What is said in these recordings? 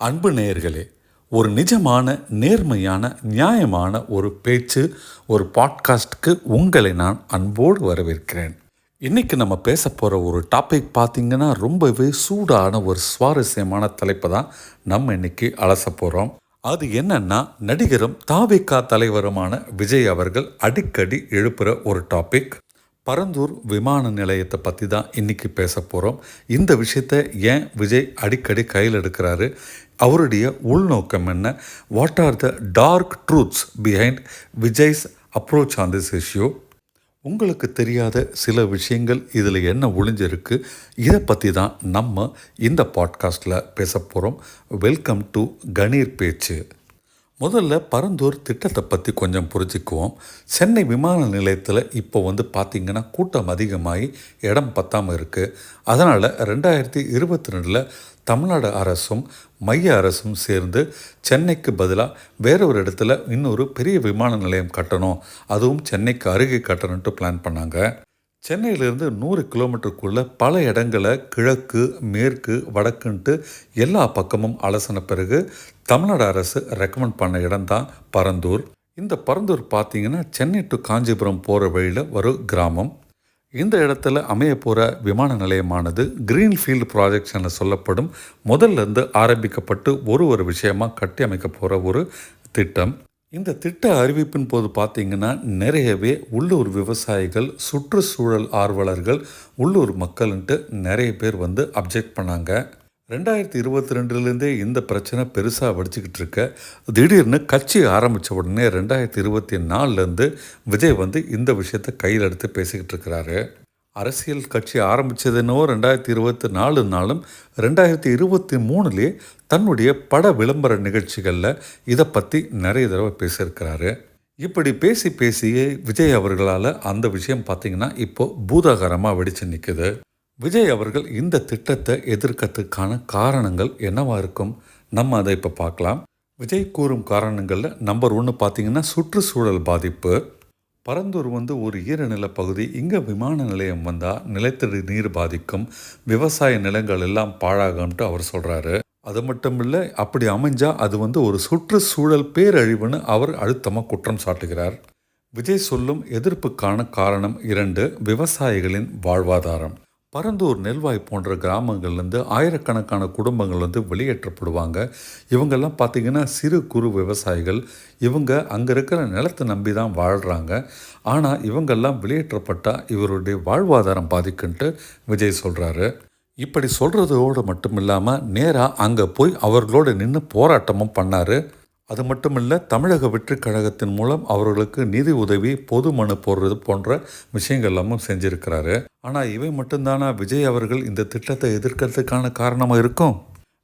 அன்பு நேயர்களே ஒரு நிஜமான நேர்மையான நியாயமான ஒரு பேச்சு ஒரு பாட்காஸ்ட்க்கு உங்களை நான் அன்போடு வரவேற்கிறேன். இன்றைக்கி நம்ம பேச போகிற ஒரு டாபிக் பார்த்திங்கன்னா ரொம்பவே சூடான ஒரு சுவாரஸ்யமான தலைப்பை தான் நம்ம இன்றைக்கி அலச போகிறோம் அது என்னன்னா நடிகரும் தாவிகா தலைவருமான விஜய் அவர்கள் அடிக்கடி எழுப்புகிற ஒரு டாபிக். பரந்தூர் விமான நிலையத்தை பற்றி தான் இன்றைக்கி பேச போகிறோம் இந்த விஷயத்தை ஏன் விஜய் அடிக்கடி கையில் எடுக்கிறாரு? அவருடைய உள்நோக்கம் என்ன? What are the dark truths behind Vijay's approach on this issue உங்களுக்கு தெரியாத சில விஷயங்கள் இதில் என்ன ஒளிஞ்சிருக்கு? இதை பற்றி தான் நம்ம இந்த பாட்காஸ்ட்டில் பேச போகிறோம் வெல்கம் டு கணீர் பேச்சு முதல்ல பரந்தூர் திட்டத்தை பற்றி கொஞ்சம் புரிஞ்சுக்குவோம். சென்னை விமான நிலையத்தில் இப்போ வந்து பார்த்திங்கன்னா கூட்டம் அதிகமாகி இடம் பத்தாமல் இருக்குது அதனால் ரெண்டாயிரத்தி இருபத்தி ரெண்டில் தமிழ்நாடு அரசும் மைய அரசும் சேர்ந்து சென்னைக்கு பதிலாக வேற ஒரு இடத்துல இன்னொரு பெரிய விமான நிலையம் கட்டணும். அதுவும் சென்னைக்கு அருகே கட்டணுன்ட்டு பிளான் பண்ணாங்க. சென்னையிலேருந்து நூறு கிலோமீட்டருக்குள்ள பல இடங்களை கிழக்கு மேற்கு வடக்குன்ட்டு எல்லா பக்கமும் அலசின பிறகு தமிழ்நாடு அரசு ரெக்கமெண்ட் பண்ண இடம்தான் பரந்தூர். இந்த பரந்தூர் பார்த்தீங்கன்னா சென்னை டு காஞ்சிபுரம் போகிற வழியில் ஒரு கிராமம். இந்த இடத்துல அமைய போகிற விமான நிலையமானது கிரீன்ஃபீல்டு ப்ராஜெக்ட்ஸ் என சொல்லப்படும். முதல்ல இருந்து ஆரம்பிக்கப்பட்டு ஒரு ஒரு விஷயமாக கட்டி அமைக்க போகிற ஒரு திட்டம். இந்த திட்ட அறிவிப்பின் போது பார்த்தீங்கன்னா நிறையவே உள்ளூர் விவசாயிகள் சுற்றுச்சூழல் ஆர்வலர்கள் உள்ளூர் மக்கள்ன்ட்டு நிறைய பேர் வந்து அப்ஜெக்ட் பண்ணாங்க. ரெண்டாயிரத்தி இருபத்தி ரெண்டுலேருந்தே இந்த பிரச்சனை பெருசாக வடிச்சுக்கிட்டு இருக்க. திடீர்னு கட்சி ஆரம்பித்த உடனே ரெண்டாயிரத்தி இருபத்தி நாலுலேருந்து விஜய் வந்து இந்த விஷயத்தை கையில் எடுத்து பேசிக்கிட்டு இருக்கிறாரு. அரசியல் கட்சி ஆரம்பித்ததுன்னோ ரெண்டாயிரத்தி இருபத்தி நாலுனாலும் ரெண்டாயிரத்தி இருபத்தி மூணுலேயே தன்னுடைய பட விளம்பர நிகழ்ச்சிகளில் இதை பற்றி நிறைய தடவை பேசியிருக்கிறாரு. இப்படி பேசி பேசியே விஜய் அவர்களால் அந்த விஷயம் பார்த்திங்கன்னா இப்போது பூதாகரமாக வெடிச்சு நிற்குது விஜய் அவர்கள் இந்த திட்டத்தை எதிர்க்கிறதுக்கான காரணங்கள் என்னவாக இருக்கும்? நம்ம அதை இப்போ பார்க்கலாம் விஜய் கூறும் காரணங்களில் நம்பர் ஒன்று பார்த்தீங்கன்னா சுற்றுச்சூழல் பாதிப்பு. பரந்தூர் வந்து ஒரு ஈரநில பகுதி இங்கே விமான நிலையம் வந்தால் நிலத்தடி நீர் பாதிக்கும். விவசாய நிலங்கள் எல்லாம் பாழாகும்ட்டு அவர் சொல்கிறாரு அது மட்டும் இல்லை அப்படி அமைஞ்சால் அது வந்து ஒரு சுற்றுச்சூழல் பேரழிவுன்னு அவர் அழுத்தமாக குற்றம் சாட்டுகிறார். விஜய் சொல்லும் எதிர்ப்புக்கான காரணம் இரண்டு விவசாயிகளின் வாழ்வாதாரம். பரந்தூர் நெல்வாய் போன்ற கிராமங்கள்லேருந்து ஆயிரக்கணக்கான குடும்பங்கள் வந்து வெளியேற்றப்படுவாங்க. இவங்கெல்லாம் பார்த்திங்கன்னா சிறு குறு விவசாயிகள். இவங்க அங்கே இருக்கிற நிலத்தை நம்பி தான் வாழ்கிறாங்க ஆனால் இவங்கெல்லாம் வெளியேற்றப்பட்டால் இவருடைய வாழ்வாதாரம் பாதிக்குன்ட்டு விஜய் சொல்கிறாரு இப்படி சொல்கிறதோடு மட்டும் இல்லாமல் நேராக அங்கே போய் அவர்களோடு நின்று போராட்டமும் பண்ணார். அது மட்டும் இல்லை தமிழக வெற்றி கழகத்தின் மூலம் அவர்களுக்கு நிதி உதவி பொது மனு போடுறது போன்ற விஷயங்கள் எல்லாமும் செஞ்சிருக்கிறாரு. ஆனால் இவை மட்டும்தானா? விஜய் அவர்கள் இந்த திட்டத்தை எதிர்க்கிறதுக்கான காரணமாக இருக்கும்?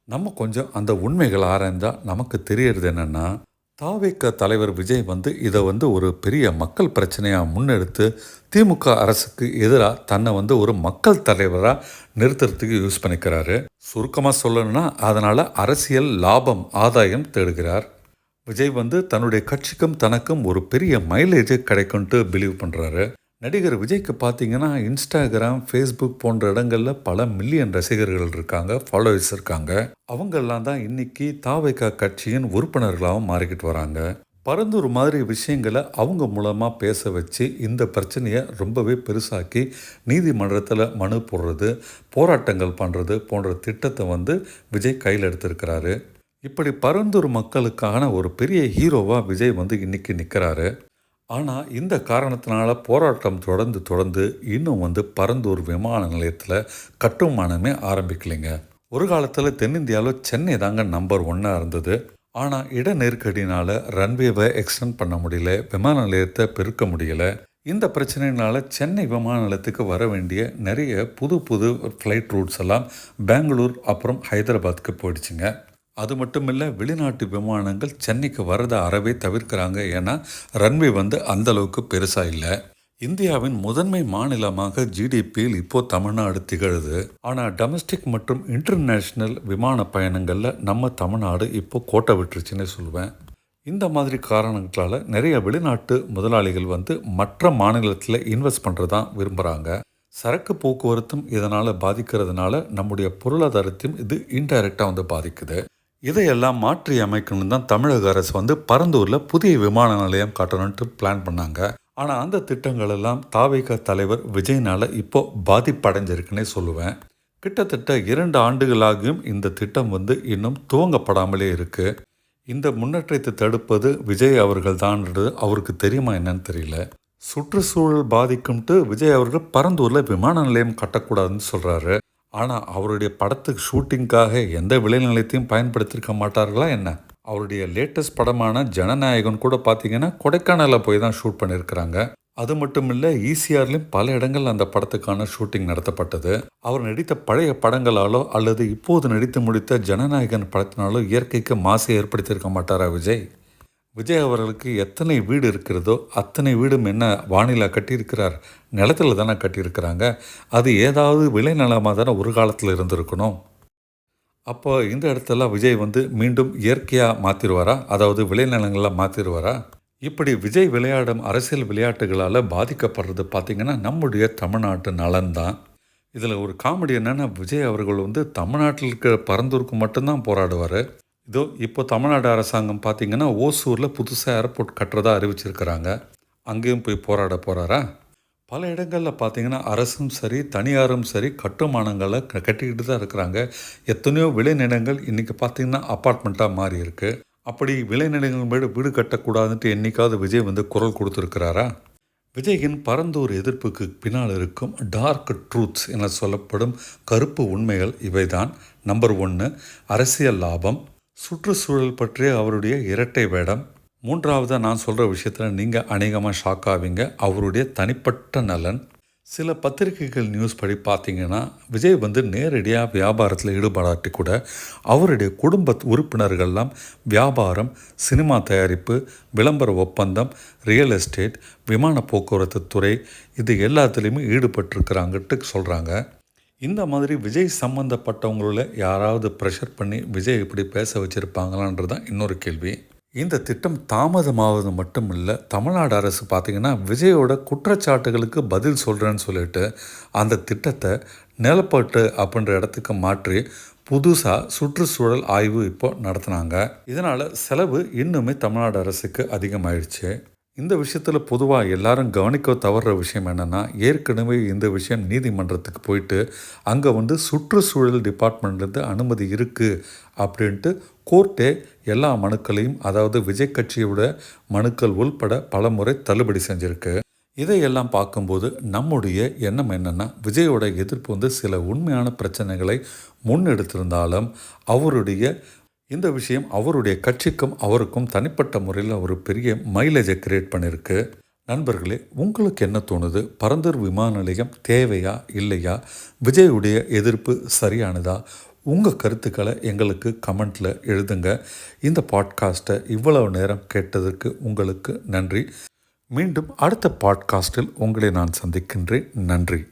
நம்ம கொஞ்சம் அந்த உண்மைகள் ஆராய்ந்தால் நமக்கு தெரியறது என்னென்னா தாவேக்க தலைவர் விஜய் வந்து இதை வந்து ஒரு பெரிய மக்கள் பிரச்சனையாக முன்னெடுத்து திமுக அரசுக்கு எதிராக தன்னை வந்து ஒரு மக்கள் தலைவராக நிறுத்துறதுக்கு யூஸ் பண்ணிக்கிறாரு. சுருக்கமாக சொல்லணும்னா அதனால் அரசியல் லாபம் ஆதாயம் தேடுகிறார். விஜய் வந்து தன்னுடைய கட்சிக்கும் தனக்கும் ஒரு பெரிய மைலேஜ் கிடைக்கும்ட்டு பிலீவ் பண்ணுறாரு நடிகர் விஜய்க்கு பார்த்தீங்கன்னா இன்ஸ்டாகிராம் ஃபேஸ்புக் போன்ற இடங்களில் பல மில்லியன் ரசிகர்கள் இருக்காங்க ஃபாலோவர்ஸ் இருக்காங்க. அவங்கெல்லாம் தான் இன்னைக்கு தாவைக்கா கட்சியின் உறுப்பினர்களாகவும் மாறிக்கிட்டு வராங்க. பரந்தூர் மாதிரி விஷயங்களை அவங்க மூலமாக பேச வச்சு இந்த பிரச்சனையை ரொம்பவே பெருசாக்கி நீதிமன்றத்தில் மனு போடுறது போராட்டங்கள் பண்ணுறது போன்ற திட்டத்தை வந்து விஜய் கையில் எடுத்திருக்கிறாரு. இப்படி பரந்தூர் மக்களுக்கான ஒரு பெரிய ஹீரோவாக விஜய் வந்து இன்னைக்கு நிற்கிறாரு ஆனால் இந்த காரணத்தினால போராட்டம் தொடர்ந்து தொடர்ந்து இன்னும் வந்து பரந்தூர் விமான நிலையத்தில் கட்டுமானமே ஆரம்பிக்கலைங்க. ஒரு காலத்தில் தென்னிந்தியாவில் சென்னை தாங்க நம்பர் ஒன்னாக இருந்தது. ஆனால் இட நெருக்கடினால் ரன்வேவை எக்ஸ்டெண்ட் பண்ண முடியல விமான நிலையத்தை பெருக்க முடியல. இந்த பிரச்சனையினால் சென்னை விமான நிலையத்துக்கு வர வேண்டிய நிறைய புது புது ஃப்ளைட் ரூட்ஸ் எல்லாம் பெங்களூர் அப்புறம் ஹைதராபாத்துக்கு போயிடுச்சுங்க. அது மட்டும் இல்லை வெளிநாட்டு விமானங்கள் சென்னைக்கு வரதை அறவே தவிர்க்கிறாங்க. ஏன்னா ரன்வே வந்து அந்தளவுக்கு பெருசாக இல்லை. இந்தியாவின் முதன்மை மாநிலமாக ஜிடிபியில் இப்போ தமிழ்நாடு திகழுது. ஆனால் டொமஸ்டிக் மற்றும் இன்டர்நேஷ்னல் விமான பயணங்களில் நம்ம தமிழ்நாடு இப்போ கோட்டை விட்டுருச்சுன்னே சொல்லுவேன். இந்த மாதிரி காரணங்களால் நிறைய வெளிநாட்டு முதலாளிகள் வந்து மற்ற மாநிலத்தில் இன்வெஸ்ட் பண்ணுறதான் விரும்புகிறாங்க சரக்கு போக்குவரத்தும் இதனால் பாதிக்கிறதுனால நம்முடைய பொருளாதாரத்தையும் இது இன்டைரக்டாக வந்து பாதிக்குது. இதையெல்லாம் மாற்றி அமைக்கணும் தான் தமிழக அரசு வந்து பரந்தூரில் புதிய விமான நிலையம் கட்டணுன்ட்டு பிளான் பண்ணாங்க. ஆனால் அந்த திட்டங்கள் எல்லாம் தாவேக தலைவர் விஜய்னால் இப்போ பாதிப்படைஞ்சிருக்குன்னே சொல்லுவேன். கிட்டத்தட்ட இரண்டு ஆண்டுகளாகியும் இந்த திட்டம் வந்து இன்னும் துவங்கப்படாமலே இருக்குது இந்த முன்னேற்றத்தை தடுப்பது விஜய் அவர்கள் தான்ன்றது அவருக்கு தெரியுமா என்னன்னு தெரியல. சுற்றுச்சூழல் பாதிக்கும்ட்டு விஜய் அவர்கள் பரந்தூரில் விமான நிலையம் கட்டக்கூடாதுன்னு சொல்கிறாரு ஆனால் அவருடைய படத்துக்கு ஷூட்டிங்காக எந்த விளைநிலையத்தையும் பயன்படுத்தியிருக்க மாட்டார்களா என்ன? அவருடைய லேட்டஸ்ட் படமான ஜனநாயகன் கூட பார்த்தீங்கன்னா கொடைக்கானலில் போய் தான் ஷூட் பண்ணியிருக்கிறாங்க அது மட்டும் இல்லை ஈசிஆர்லையும் பல இடங்கள் அந்த படத்துக்கான ஷூட்டிங் நடத்தப்பட்டது. அவர் நடித்த பழைய படங்களாலோ அல்லது இப்போது நடித்து முடித்த ஜனநாயகன் படத்தினாலோ இயற்கைக்கு மாசு ஏற்படுத்தியிருக்க மாட்டாரா விஜய்? விஜய் அவர்களுக்கு எத்தனை வீடு இருக்கிறதோ அத்தனை வீடும் என்ன வானிலை கட்டியிருக்கிறார்? நிலத்துல தானே கட்டியிருக்கிறாங்க. அது ஏதாவது விளைநிலமாக தானே ஒரு காலத்தில் இருந்திருக்கணும். அப்போ இந்த இடத்துல விஜய் வந்து மீண்டும் இயற்கையாக மாற்றிடுவாரா அதாவது விளைநிலங்களில் மாற்றிடுவாரா இப்படி விஜய் விளையாடும் அரசியல் விளையாட்டுகளால் பாதிக்கப்படுறது பார்த்திங்கன்னா நம்முடைய தமிழ்நாட்டு நலன்தான். இதில் ஒரு காமெடி என்னென்னா விஜய் அவர்கள் வந்து தமிழ்நாட்டில் இருக்கிற பரந்தூருக்கு மட்டும்தான் போராடுவார். இதோ இப்போ தமிழ்நாடு அரசாங்கம் பார்த்திங்கன்னா ஓசூரில் புதுசாக ஏர்போர்ட் கட்டுறதா அறிவிச்சிருக்கிறாங்க. அங்கேயும் போய் போராட போகிறாரா பல இடங்களில் பார்த்தீங்கன்னா அரசும் சரி தனியாரும் சரி கட்டுமானங்களை க- கட்டிக்கிட்டு தான் இருக்கிறாங்க. எத்தனையோ விளைநிலங்கள் இன்றைக்கி பார்த்தீங்கன்னா அப்பார்ட்மெண்ட்டாக மாறி இருக்குது அப்படி விளைநிலங்கள் மேடு வீடு கட்டக்கூடாதுன்ட்டு என்றைக்காவது விஜய் வந்து குரல் கொடுத்துருக்கிறாரா? விஜயின் பரந்தூர் எதிர்ப்புக்கு பின்னால் இருக்கும் டார்க் ட்ரூத்ஸ் என சொல்லப்படும் கருப்பு உண்மைகள் இவைதான். நம்பர் ஒன்று அரசியல் லாபம். சுற்றுச்சூழல் பற்றிய அவருடைய இரட்டை வேடம். மூன்றாவதாக நான் சொல்கிற விஷயத்தில் நீங்கள் அநேகமாக ஷாக் ஆவீங்க. அவருடைய தனிப்பட்ட நலன். சில பத்திரிகைகள் நியூஸ் படி பார்த்தீங்கன்னா விஜய் வந்து நேரடியாக வியாபாரத்தில் ஈடுபடாட்டி கூட அவருடைய குடும்ப உறுப்பினர்கள்லாம் வியாபாரம் சினிமா தயாரிப்பு விளம்பர ஒப்பந்தம் ரியல் எஸ்டேட் விமான போக்குவரத்து துறை இது எல்லாத்துலேயுமே ஈடுபட்டிருக்கிறாங்கட்டு சொல்கிறாங்க இந்த மாதிரி விஜய் சம்மந்தப்பட்டவங்கள யாராவது ப்ரெஷர் பண்ணி விஜய் இப்படி பேச வச்சுருப்பாங்களான்றது தான் இன்னொரு கேள்வி. இந்த திட்டம் தாமதமாவது மட்டும் இல்லை தமிழ்நாடு அரசு பார்த்திங்கன்னா விஜயோட குற்றச்சாட்டுகளுக்கு பதில் சொல்கிறேன்னு சொல்லிட்டு அந்த திட்டத்தை நிலப்பட்டு அப்படின்ற இடத்துக்கு மாற்றி புதுசாக சுற்றுச்சூழல் ஆய்வு இப்போ நடத்துனாங்க. இதனால் செலவு இன்னுமே தமிழ்நாடு அரசுக்கு அதிகமாயிடுச்சு இந்த விஷயத்தில் பொதுவாக எல்லாரும் கவனிக்க தவறுற விஷயம் என்னென்னா ஏற்கனவே இந்த விஷயம் நீதிமன்றத்துக்கு போயிட்டு அங்கே வந்து சுற்றுச்சூழல் டிபார்ட்மெண்ட்லேருந்து அனுமதி இருக்குது அப்படின்ட்டு கோர்ட்டே எல்லா மனுக்களையும் அதாவது விஜய் கட்சியோட மனுக்கள் உள்பட பல முறை தள்ளுபடி செஞ்சுருக்கு. இதையெல்லாம் பார்க்கும்போது நம்முடைய எண்ணம் என்னென்னா விஜயோட எதிர்ப்பு வந்து சில உண்மையான பிரச்சனைகளை முன்னெடுத்திருந்தாலும் அவருடைய இந்த விஷயம் அவருடைய கட்சிக்கும் அவருக்கும் தனிப்பட்ட முறையில் ஒரு பெரிய மைலேஜை கிரியேட் பண்ணியிருக்கு நண்பர்களே உங்களுக்கு என்ன தோணுது? பரந்தூர் விமான நிலையம் தேவையா இல்லையா? விஜயுடைய எதிர்ப்பு சரியானதா? உங்கள் கருத்துக்களை எங்களுக்கு கமெண்ட்டில் எழுதுங்க. இந்த பாட்காஸ்ட்டை இவ்வளவு நேரம் கேட்டதற்கு உங்களுக்கு நன்றி. மீண்டும் அடுத்த பாட்காஸ்ட்டில் உங்களை நான் சந்திக்கின்றேன். நன்றி.